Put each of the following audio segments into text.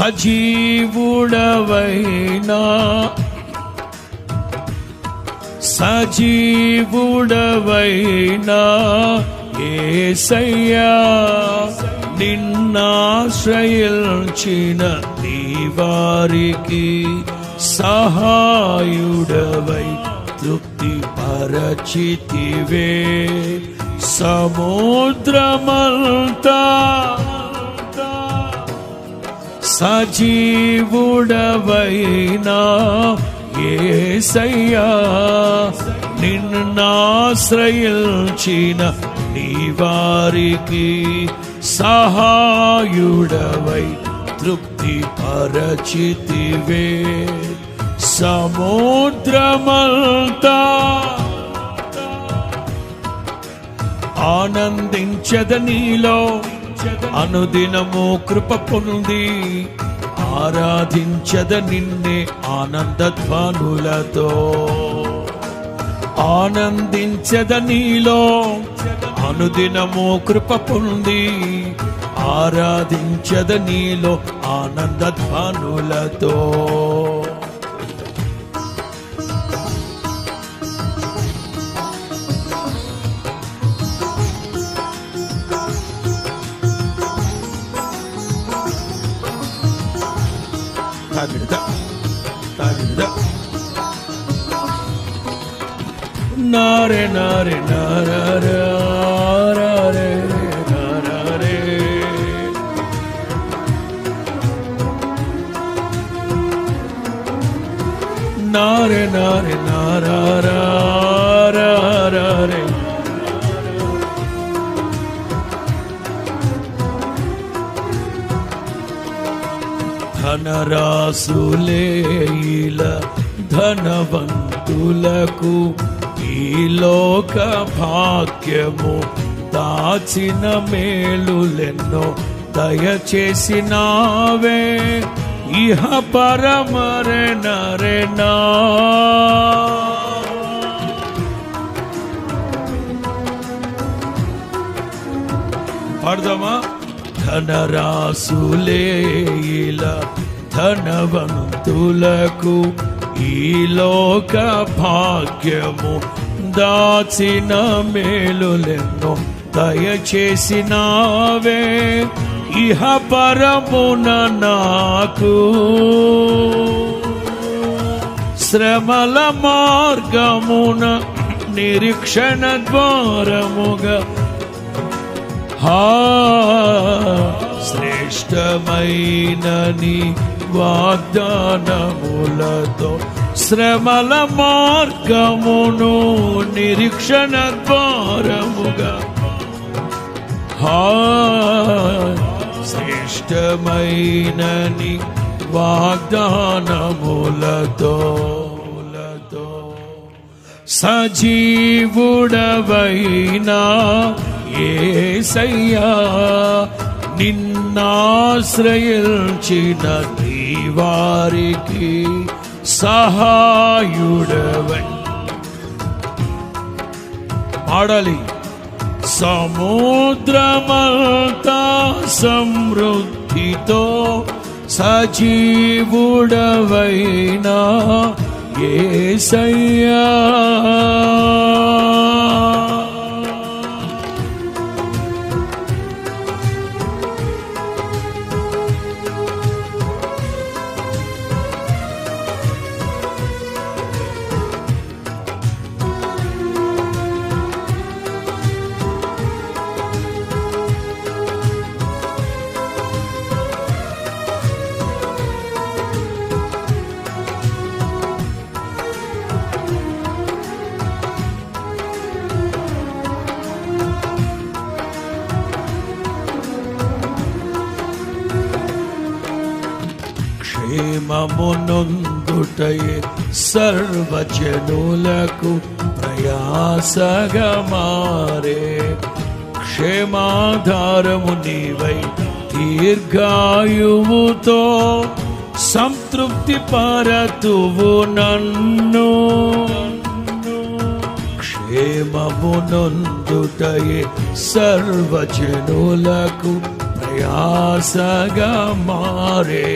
సజీవుడవైనా. సజీవుడవైనా ఏసయ్యా నిన్నాశ్రయించిన నీ వారికి సహాయుడవై తృప్తి పరచితివే సముద్రమంతా సజీవుడవైనా ఏసయ్యా నిన్నాశ్రయించిన నీ వారికి సహాయుడవై తృప్తి పరచితివే సముద్రమంతా ఆనందించద నీలో అనుదినము కృప పొంది ఆరాధించద నిన్నే ఆనందధ్వానులతో ఆనందించద నీలో అనుదినము కృప పొంది ఆరాధించద నీలో ఆనందధ్వానులతో 食べた食べたなれなれなららられなられなれなれならら ధనరాసులే ఇలా ధనవంతులకు ఈ లోక భాగ్యము దాచిన మేలులెన్నో దయచేసినావే. ఇహ పరమరే పర్దమా ధనరాసులే ఇలా ధనవంతులకు ఈ లోక భాగ్యము దాచిన మేలులెన్నో దయచేసినావే. ఇహ పరమున నాకు శ్రమల మార్గమున నిరీక్షణ ద్వారముగా. హా శ్రేష్టమైనని వాగ్దానములతో శ్రమల మార్గమును నిరీక్షణ ద్వారముగా. హా శ్రేష్టమైనని వాగ్దానములతో లతో సజీవుడవైనా ఏసయ్యా నిన్నాశ్రయించినది. వారికి సహాయుడవై. పాడాలి. సముద్రమంతా సమృద్ధితో సజీవుడవైనా ఏసయ్యా. క్షేమమునొందుటయే సర్వజనులకు ప్రయాసగా మారే క్షేమాధారము నీవై దీర్ఘాయువుతో సంతృప్తి పరతువు నన్ను క్షేమమునొందుటయే సర్వజనులకు ప్రయాస ప్రయాసగా మారే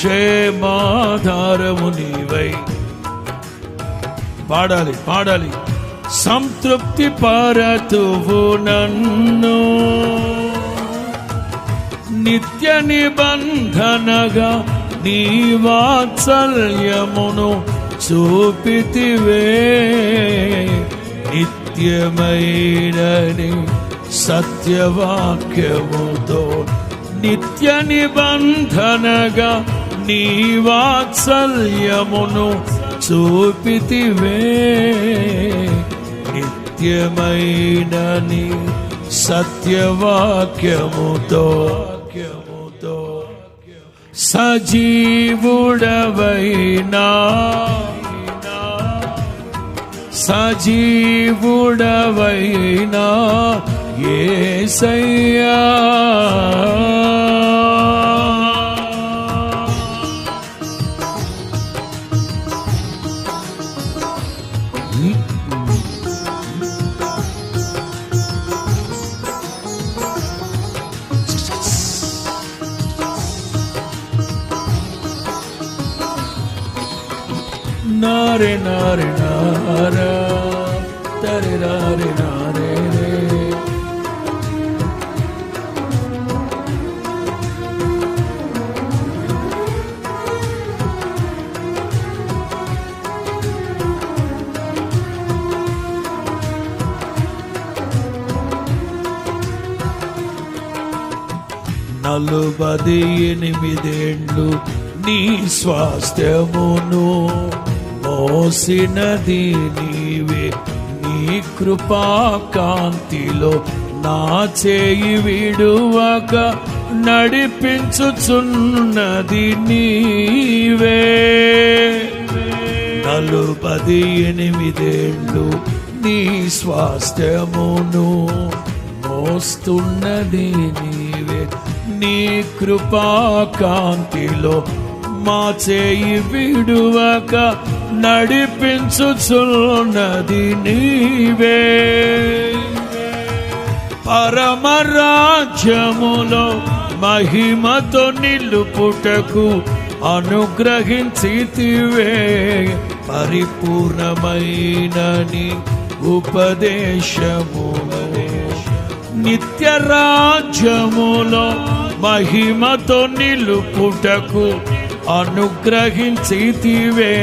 క్షేమాధారము నీవై పాడాలి పాడాలి. సంతృప్తి పరతువు నన్ను. నిత్య నిబంధనగా నీ వాత్సల్యమును చూపితివే. నిత్యమైనని సత్యవాక్యముతో నిత్య నిబంధనగా నీ వాత్సల్యమును చూపితివే. నిత్యమైన నీ సత్యవాక్యముతో వాక్యముతో సజీవుడవైనా. సజీవుడవైనా సయ్యా నారే నారే నారా తరే రారే నారే రే నలుబది ఎనిమిదేండ్లు నీ స్వాస్థ్యమును మోసినది నీవే నీ కృపా కాంతిలో నా చేయి విడువక నడిపించుచున్నది నీవే. నలుపది ఎనిమిదేళ్ళు నీ స్వాస్థ్యమును మోస్తున్నది నీవే నీ కృపా కాంతిలో మా చేయి విడువక నడిపించుచున్నది నీవే. పరమరాజ్యములో మహిమతో నిలుపుటకు అనుగ్రహించితివే. పరిపూర్ణమైనని ఉపదేశములో నిత్య రాజ్యములో మహిమతో నిలుపుటకు అనుగ్రహించితివే.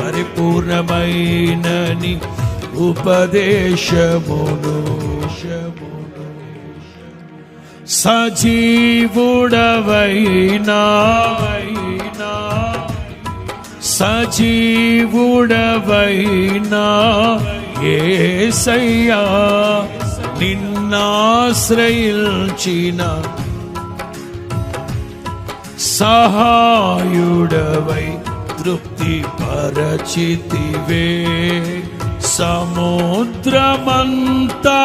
పరిపూర్ణమైనని ఉపదేశమును. సజీవుడవైనా సజీవుడవైనా ఏసయ్యా నిన్నాశ్రయించిన సహాయుడవై తృప్తి పరచితివే సముద్రమంతా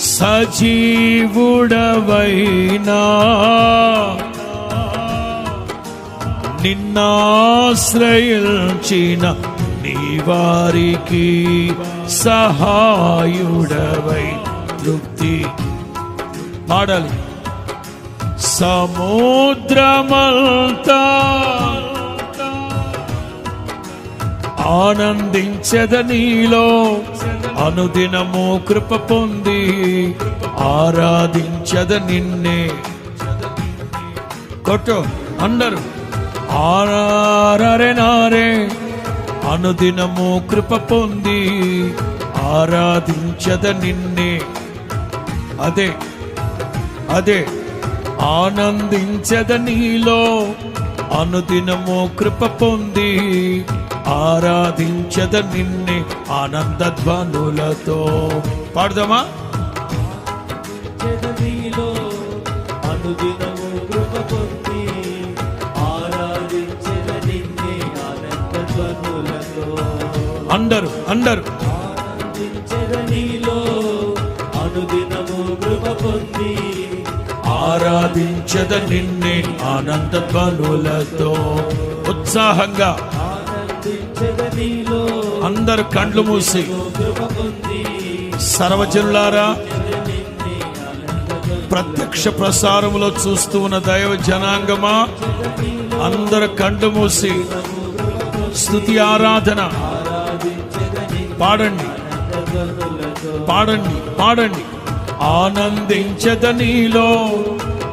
సజీవుడవైనా. నిన్నాశ్రయించిన నీ వారికి సహాయుడవై తృప్తి. పాడాలి. సముద్రమంతా ఆనందించద నీలో అనుదినము కృప పొంది ఆరాధించద నిన్నే. కొట్టు అందరు. ఆరారే నారే అనుదినము కృప పొంది ఆరాధించద నిన్నే. అదే అదే. ఆనందించద నీలో అనుదినము కృప పొంది ఆరాధించద నిన్నే ఆనంద ధ్వనులతో పాడదామా అనుదినము కృప పొంది నిన్నే అందరు అందరు. ఆనందించద నీలో అనుదినము కృప పొంది ఆరాధించద నిన్నే ఆనంద ధ్వనులతో ఉత్సాహంగా అందరు కండ్లు మూసి. సర్వజనులారా ప్రత్యక్ష ప్రసారములో చూస్తూ ఉన్న దైవ జనాంగమా అందరు కండ్లు మూసి స్థుతి ఆరాధన. పాడండి. పాడండి పాడండి. ఆనందించద నీలో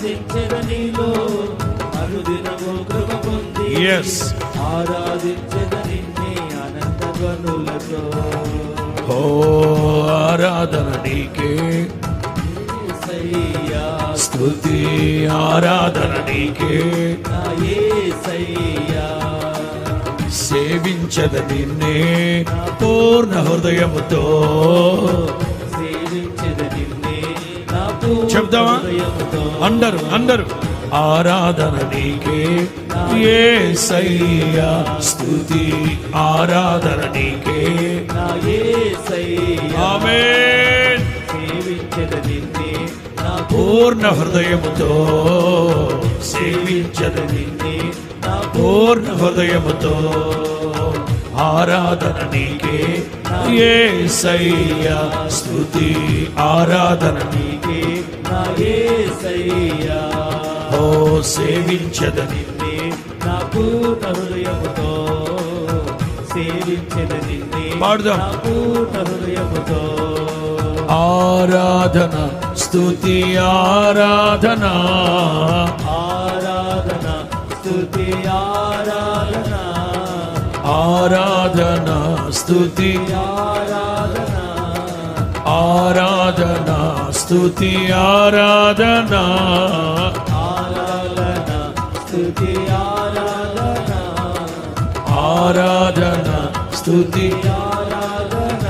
ఆనందించద నీలో అనుదినము కృప పొంది ఎస్ ఆరాధించద నిన్నే ఓ ఆరాధన నీకే. స్తుతి ఆరాధన నీకే. సేవించద నిన్నే. పూర్ణ హృదయముతో. చెప్దామా? అందరు అందరు. ఆరాధన నీకే యేసయ్యా స్తుతి. ఆరాధన నీకే. నా యేసయ్యా ఆమేన్. సేవించద నిన్నే నా పూర్ణ హృదయముతో సేవించద నిన్నే నా పూర్ణ హృదయముతో ఆరాధన నీకే. యేసయ్యా స్తుతి. ఆరాధన నీకే. యేసయ్యా ఓ సేవించదని నా పూర్ణ హృదయముతో సేవించద నిన్నే పాడుదాం. నా పూర్ణ హృదయముతో. ఆరాధన స్తుతి ఆరాధన. ఆరాధన స్తుతి ఆరాధన. ఆరాధన స్తుతి ఆరాధన. ఆరాధన. స్తుతి ఆరాధన. ఆరాధన స్తుతి ఆరాధన ఆరాధన స్తుతి ఆరాధన.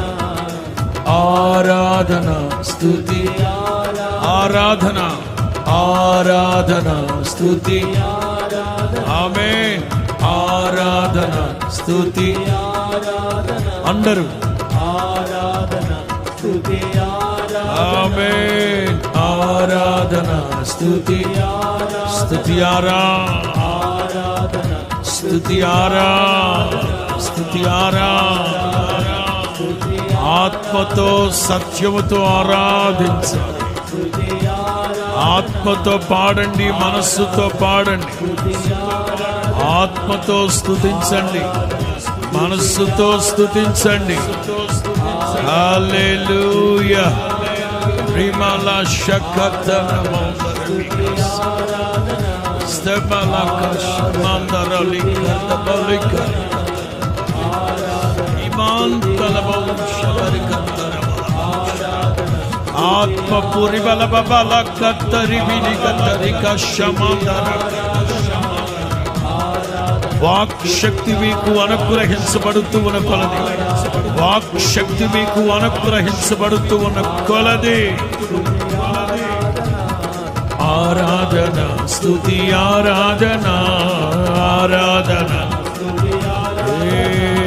ఆరాధన స్తుతి ఆరాధన ఆరాధన స్తుతి ఆమె ఆరాధన స్తుతి ఆరాధన అందరూ ఆరాధన స్థుతి ఆరాధన ఆమె ఆరాధన స్తుతి స్తుతి ఆరా. స్తుతి ఆరా. స్తుతి ఆరా. ఆత్మతో సత్యముతో ఆరాధించాలి. ఆత్మతో పాడండి మనస్సుతో పాడండి. ఆత్మతో స్తుతించండి మనస్సుతో స్తుతించండి. హల్లెలూయా. రిమల శకతన స్తబల కష్మందర లిఖత బలిక ఇమాన్ తలబౌ శబరి కందర ఆత్మ పురి బల బల వాక్ శక్తి మీకు అనుగ్రహించబడుతూ ఉన్న కొలది. వాక్ శక్తి మీకు అనుగ్రహించబడుతూ ఉన్న కొలది. ఆరాధన స్థుతి ఆరాధన ఆరాధన.